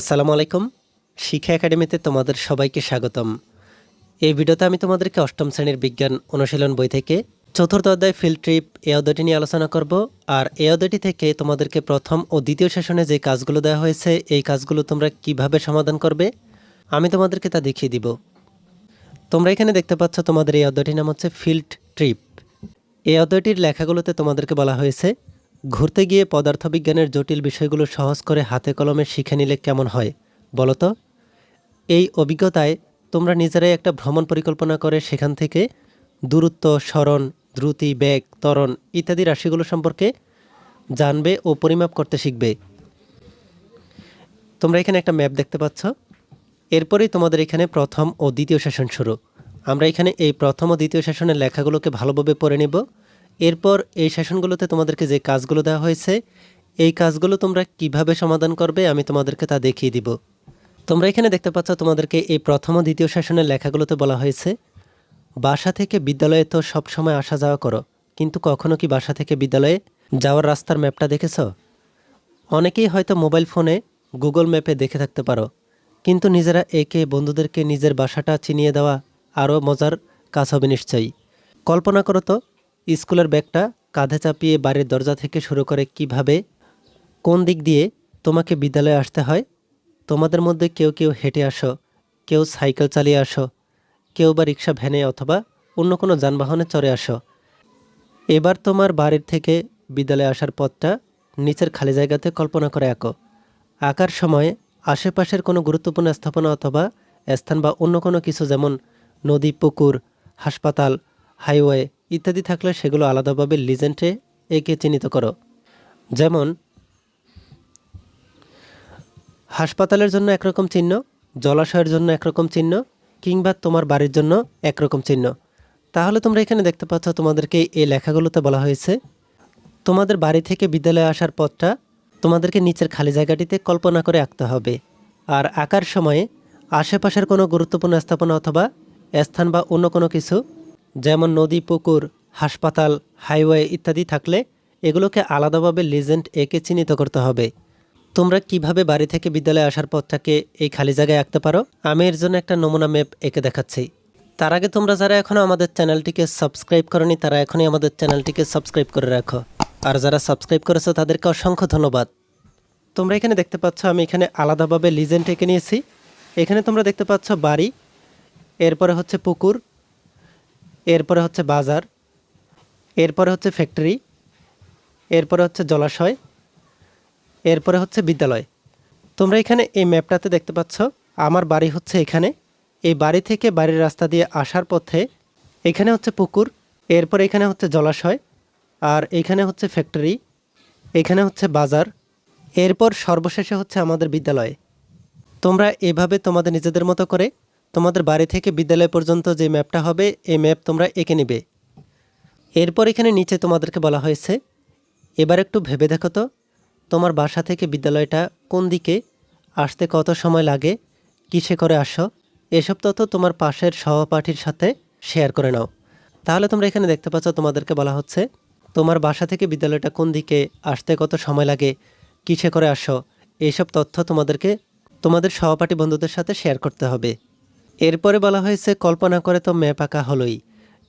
আসসালামু আলাইকুম। শিক্ষা একাডেমিতে তোমাদের সবাইকে স্বাগতম। এই ভিডিওতে আমি তোমাদেরকে অষ্টম শ্রেণির বিজ্ঞান অনুশীলন বই থেকে চতুর্থ অধ্যায় ফিল্ড ট্রিপ এ অধ্যায়টি নিয়ে আলোচনা করব। আর এই অধ্যায়টি থেকে তোমাদেরকে প্রথম ও দ্বিতীয় সেশনে যে কাজগুলো দেওয়া হয়েছে, এই কাজগুলো তোমরা কীভাবে সমাধান করবে, আমি তোমাদেরকে তা দেখিয়ে দিব। তোমরা এখানে দেখতে পাচ্ছ তোমাদের এই অধ্যায়টির নাম হচ্ছে ফিল্ড ট্রিপ এই অধ্যায়টির লেখাগুলোতে তোমাদেরকে বলা হয়েছে ঘুরতে গিয়ে পদার্থবিজ্ঞানের জটিল বিষয়গুলো সহজ করে হাতে কলমে শিখে নিলে কেমন হয় বলতো এই অভিজ্ঞতায় তোমরা নিজেরাই একটা ভ্রমণ পরিকল্পনা করে সেখান থেকে দূরত্ব, স্মরণ, দ্রুতি, বেগ, ত্বরণ ইত্যাদি রাশিগুলো সম্পর্কে জানবে ও পরিমাপ করতে শিখবে। তোমরা এখানে একটা ম্যাপ দেখতে পাচ্ছ। এরপরেই তোমাদের এখানে প্রথম ও দ্বিতীয় সেশন শুরু। আমরা এখানে এই প্রথম ও দ্বিতীয় সেশনের লেখাগুলোকে ভালোভাবে পড়ে নেব। এরপর এই সেশনগুলোতে তোমাদেরকে যে কাজগুলো দেওয়া হয়েছে, এই কাজগুলো তোমরা কীভাবে সমাধান করবে আমি তোমাদেরকে তা দেখিয়ে দিব। তোমরা এখানে দেখতে পাচ্ছ তোমাদেরকে এই প্রথম ও দ্বিতীয় সেশনের লেখাগুলোতে বলা হয়েছে, বাসা থেকে বিদ্যালয়ে তো সব সময় আসা যাওয়া করো, কিন্তু কখনো কি বাসা থেকে বিদ্যালয়ে যাওয়ার রাস্তার ম্যাপটা দেখেছ? অনেকেই হয়তো মোবাইল ফোনে গুগল ম্যাপে দেখে থাকতে পারো, কিন্তু নিজেরা একে বন্ধুদেরকে নিজের বাসাটা চিনিয়ে দেওয়া আরও মজার কাজ হবে নিশ্চয়ই। কল্পনা করো তো স্কুলের ব্যাগটা কাঁধে চাপিয়ে বাড়ির দরজা থেকে শুরু করে কীভাবে, কোন দিক দিয়ে তোমাকে বিদ্যালয়ে আসতে হয়, তোমাদের মধ্যে কেউ কেউ হেঁটে আসো, কেউ সাইকেল চালিয়ে আসো, কেউ বা রিক্সা ভ্যানে অথবা অন্য কোনো যানবাহনে চড়ে আসো। এবার তোমার বাড়ির থেকে বিদ্যালয়ে আসার পথটা নিচের খালি জায়গাতে কল্পনা করে আঁকো। আঁকার সময় আশেপাশের কোনো গুরুত্বপূর্ণ স্থাপনা অথবা স্থান বা অন্য কোনো কিছু যেমন নদী, পুকুর, হাসপাতাল, হাইওয়ে ইত্যাদি থাকলে সেগুলো আলাদাভাবে লিজেন্টে একে চিহ্নিত করো। যেমন, হাসপাতালের জন্য একরকম চিহ্ন, জলাশয়ের জন্য একরকম চিহ্ন, কিংবা তোমার বাড়ির জন্য একরকম চিহ্ন। তাহলে তোমরা এখানে দেখতে পাচ্ছ তোমাদেরকে এই লেখাগুলোতে বলা হয়েছে, তোমাদের বাড়ি থেকে বিদ্যালয়ে আসার পথটা তোমাদেরকে নিচের খালি জায়গাটিতে কল্পনা করে আঁকতে হবে। আর আঁকার সময়ে আশেপাশের কোনো গুরুত্বপূর্ণ স্থাপনা অথবা স্থান বা অন্য কোনো কিছু যেমন নদী, পুকুর, হাসপাতাল, হাইওয়ে ইত্যাদি থাকলে এগুলোকে আলাদাভাবে লিজেন্ড একে চিহ্নিত করতে হবে। তোমরা কীভাবে বাড়ি থেকে বিদ্যালয়ে আসার পথটাকে এই খালি জায়গায় আঁকতে পারো? আমি এর জন্য একটা নমুনা ম্যাপ এঁকে দেখাচ্ছি। তার আগে তোমরা যারা এখনও আমাদের চ্যানেলটিকে সাবস্ক্রাইব করনি, তারা এখনই আমাদের চ্যানেলটিকে সাবস্ক্রাইব করে রাখো। আর যারা সাবস্ক্রাইব করেছ, তাদেরকে অসংখ্য ধন্যবাদ। তোমরা এখানে দেখতে পাচ্ছ, আমি এখানে আলাদাভাবে লিজেন্ড এঁকে নিয়েছি। এখানে তোমরা দেখতে পাচ্ছ বাড়ি, এরপরে হচ্ছে পুকুর এরপরে হচ্ছে বাজার, এরপরে হচ্ছে ফ্যাক্টরি, এরপরে হচ্ছে জলাশয়, এরপরে হচ্ছে বিদ্যালয়। তোমরা এখানে এই ম্যাপটাতে দেখতে পাচ্ছ, আমার বাড়ি হচ্ছে এখানে। এই বাড়ি থেকে বাড়ির রাস্তা দিয়ে আসার পথে এখানে হচ্ছে পুকুর, এরপর এখানে হচ্ছে জলাশয়, আর এখানে হচ্ছে ফ্যাক্টরি, এখানে হচ্ছে বাজার, এরপর সর্বশেষে হচ্ছে আমাদের বিদ্যালয়। তোমরা এভাবে তোমাদের নিজেদের মতো করে তোমাদের বাড়ি থেকে বিদ্যালয় পর্যন্ত যে ম্যাপটা হবে, এই ম্যাপ তোমরা এঁকে নিবে। এরপর এখানে নিচে তোমাদেরকে বলা হয়েছে, এবার একটু ভেবে দেখো তো, তোমার বাসা থেকে বিদ্যালয়টা কোন দিকে, আসতে কত সময় লাগে, কিসে করে আসো, এসব তথ্য তোমার পাশের সহপাঠীর সাথে শেয়ার করে নাও। তাহলে তোমরা এখানে দেখতে পাচ্ছ, তোমাদেরকে বলা হচ্ছে, তোমার বাসা থেকে বিদ্যালয়টা কোন দিকে, আসতে কত সময় লাগে, কিসে করে আসো এইসব তথ্য তোমাদেরকে, তোমাদের সহপাঠী বন্ধুদের সাথে শেয়ার করতে হবে। এরপরে বলা হয়েছে, কল্পনা করে তো ম্যাপ আঁকা হলোই।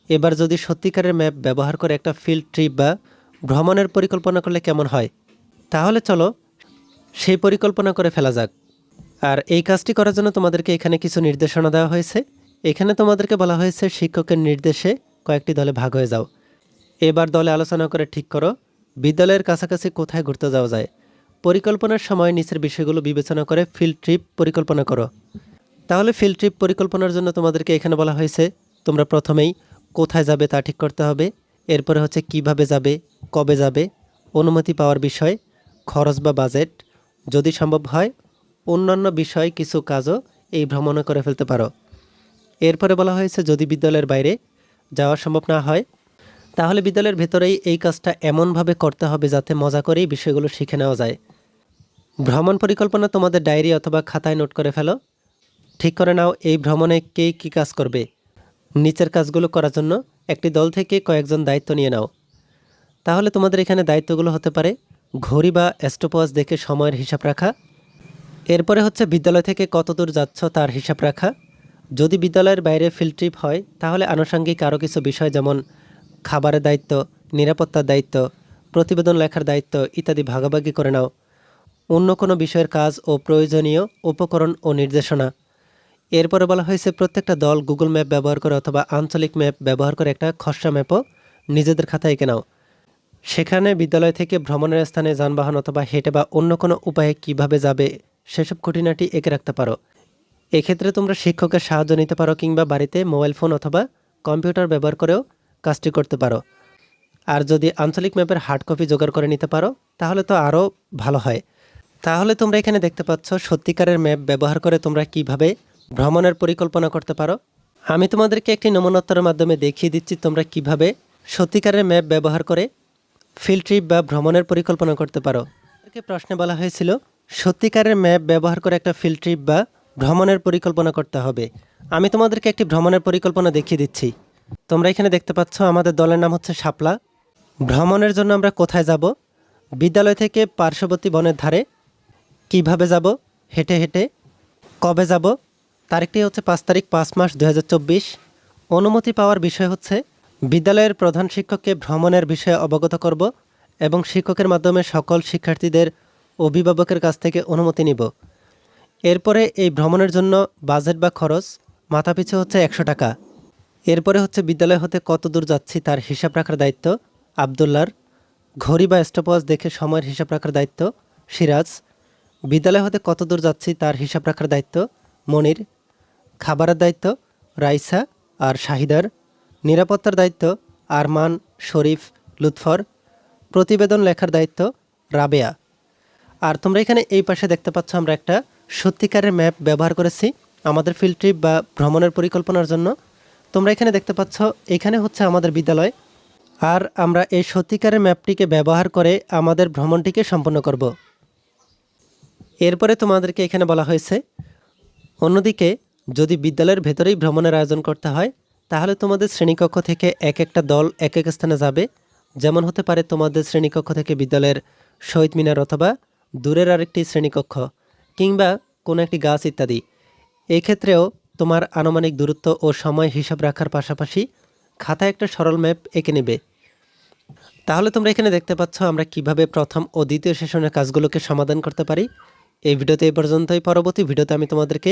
এবার যদি সত্যিকারের ম্যাপ ব্যবহার করে একটা ফিল্ড ট্রিপ বা ভ্রমণের পরিকল্পনা করলে কেমন হয়? তাহলে চলো, সেই পরিকল্পনা করে ফেলা যাক। আর এই কাজটি করার জন্য তোমাদেরকে এখানে কিছু নির্দেশনা দেওয়া হয়েছে। এখানে তোমাদেরকে বলা হয়েছে, শিক্ষকের নির্দেশে কয়েকটি দলে ভাগ হয়ে যাও। এবার দলে আলোচনা করে ঠিক করো, বিদ্যালয়ের কাছাকাছি কোথায় ঘুরতে যাওয়া যায়। পরিকল্পনার সময় নিচের বিষয়গুলো বিবেচনা করে ফিল্ড ট্রিপ পরিকল্পনা করো। তাহলে ফিল্ড ট্রিপ পরিকল্পনার জন্য তোমাদেরকে এখানে বলা হয়েছে, তোমরা প্রথমেই কোথায় যাবে তা ঠিক করতে হবে, এরপরে হচ্ছে কীভাবে যাবে, কবে যাবে, অনুমতি পাওয়ার বিষয়, খরচ বা বাজেট যদি সম্ভব হয়, অন্যান্য বিষয় কিছু কাজও এই ভ্রমণে করে ফেলতে পারো। এরপরে বলা হয়েছে, যদি বিদ্যালয়ের বাইরে যাওয়া সম্ভব না হয়, তাহলে বিদ্যালয়ের ভেতরেই এই কাজটা এমনভাবে করতে হবে যাতে মজা করেই বিষয়গুলো শিখে নেওয়া যায়। ভ্রমণ পরিকল্পনা তোমাদের ডায়েরি অথবা খাতায় নোট করে ফেলো ঠিক করে নাও, এই ভ্রমণে কে কী কাজ করবে। নিচের কাজগুলো করার জন্য একটি দল থেকে কয়েকজন দায়িত্ব নিয়ে নাও। তাহলে তোমাদের এখানে দায়িত্বগুলো হতে পারে ঘড়ি বা স্টপওয়াচ দেখে সময়ের হিসাব রাখা। এরপরে হচ্ছে বিদ্যালয় থেকে কত দূর যাচ্ছ তার হিসাব রাখা। যদি বিদ্যালয়ের বাইরে ফিল্ড ট্রিপ হয়, তাহলে আনুষঙ্গিক আরও কিছু বিষয় যেমন খাবারের দায়িত্ব, নিরাপত্তার দায়িত্ব, প্রতিবেদন লেখার দায়িত্ব ইত্যাদি ভাগাভাগি করে নাও। অন্য কোনো বিষয়ের কাজ ও প্রয়োজনীয় উপকরণ ও নির্দেশনা। এরপরে বলা হয়েছে, প্রত্যেকটা দল গুগল ম্যাপ ব্যবহার করে অথবা আঞ্চলিক ম্যাপ ব্যবহার করে একটা খসড়া ম্যাপও নিজেদের খাতায় এঁকে নাও। সেখানে বিদ্যালয় থেকে ভ্রমণের স্থানে যানবাহন অথবা হেঁটে বা অন্য কোনো উপায়ে কীভাবে যাবে, সেসব খুঁটিনাটি এঁকে রাখতে পারো। এক্ষেত্রে তোমরা শিক্ষকের সাহায্য নিতে পারো কিংবা বাড়িতে মোবাইল ফোন অথবা কম্পিউটার ব্যবহার করেও কাজটি করতে পারো। আর যদি আঞ্চলিক ম্যাপের হার্ড কপি জোগাড় করে নিতে পারো, তাহলে তো আরও ভালো হয়। তাহলে তোমরা এখানে দেখতে পাচ্ছ, সত্যিকারের ম্যাপ ব্যবহার করে তোমরা কীভাবে ভ্রমণের পরিকল্পনা করতে পারো? আমি তোমাদেরকে একটি নমুনোত্তরের মাধ্যমে দেখিয়ে দিচ্ছি তোমরা কীভাবে সত্যিকারের ম্যাপ ব্যবহার করে ফিল্ড ট্রিপ বা ভ্রমণের পরিকল্পনা করতে পারো। প্রশ্নে বলা হয়েছিল, সত্যিকারের ম্যাপ ব্যবহার করে একটা ফিল্ড ট্রিপ বা ভ্রমণের পরিকল্পনা করতে হবে। আমি তোমাদেরকে একটি ভ্রমণের পরিকল্পনা দেখিয়ে দিচ্ছি। তোমরা এখানে দেখতে পাচ্ছ, আমাদের দলের নাম হচ্ছে শাপলা। ভ্রমণের জন্য আমরা কোথায় যাব? বিদ্যালয় থেকে পার্শ্ববর্তী বনের ধারে। কীভাবে যাব? হেঁটে হেঁটে। কবে যাব? তারিখটি হচ্ছে পাঁচ তারিখ পাঁচ মাস দু হাজার চব্বিশ। অনুমতি পাওয়ার বিষয় হচ্ছে, বিদ্যালয়ের প্রধান শিক্ষককে ভ্রমণের বিষয়ে অবগত করব এবং শিক্ষকের মাধ্যমে সকল শিক্ষার্থীদের অভিভাবকের কাছ থেকে অনুমতি নিব। এরপরে এই ভ্রমণের জন্য বাজেট বা খরচ, মাথাপিছু হচ্ছে একশো টাকা। এরপরে হচ্ছে বিদ্যালয় হতে কত দূর যাচ্ছি তার হিসাব রাখার দায়িত্ব আবদুল্লার। ঘড়ি বা স্টপওয়াচ দেখে সময়ের হিসাব রাখার দায়িত্ব সিরাজ। বিদ্যালয় হতে কত দূর যাচ্ছি তার হিসাব রাখার দায়িত্ব মনির। খাবারের দায়িত্ব রাইসা আর শাহিদার, নিরাপত্তার দায়িত্ব আরমান, শরীফ, লুৎফর, প্রতিবেদন লেখার দায়িত্ব রাবেয়া। আর তোমরা এখানে এই পাশে দেখতে পাচ্ছ আমরা একটা সত্যিকারের ম্যাপ ব্যবহার করেছি আমাদের ফিল্ড ট্রিপ বা ভ্রমণের পরিকল্পনার জন্য। তোমরা এখানে দেখতে পাচ্ছ এখানে হচ্ছে আমাদের বিদ্যালয়। আর আমরা এই সত্যিকারের ম্যাপটিকে ব্যবহার করে আমাদের ভ্রমণটিকে সম্পন্ন করব। এরপরে তোমাদেরকে এখানে বলা হয়েছে, অন্যদিকে যদি বিদ্যালয়ের ভেতরেই ভ্রমণের আয়োজন করতে হয়, তাহলে তোমাদের শ্রেণীকক্ষ থেকে এক একটা দল এক এক স্থানে যাবে। যেমন হতে পারে তোমাদের শ্রেণীকক্ষ থেকে বিদ্যালয়ের শহীদ মিনার অথবা দূরের আরেকটি শ্রেণীকক্ষ, কিংবা কোনো একটি গাছ ইত্যাদি। এই ক্ষেত্রেও তোমার আনুমানিক দূরত্ব ও সময় হিসাব রাখার পাশাপাশি খাতায় একটা সরল ম্যাপ এঁকে নেবে। তাহলে তোমরা এখানে দেখতে পাচ্ছ আমরা কীভাবে প্রথম ও দ্বিতীয় সেশনের কাজগুলোকে সমাধান করতে পারি। এই ভিডিওতে এই পর্যন্তই। পরবর্তী ভিডিওতে আমি তোমাদেরকে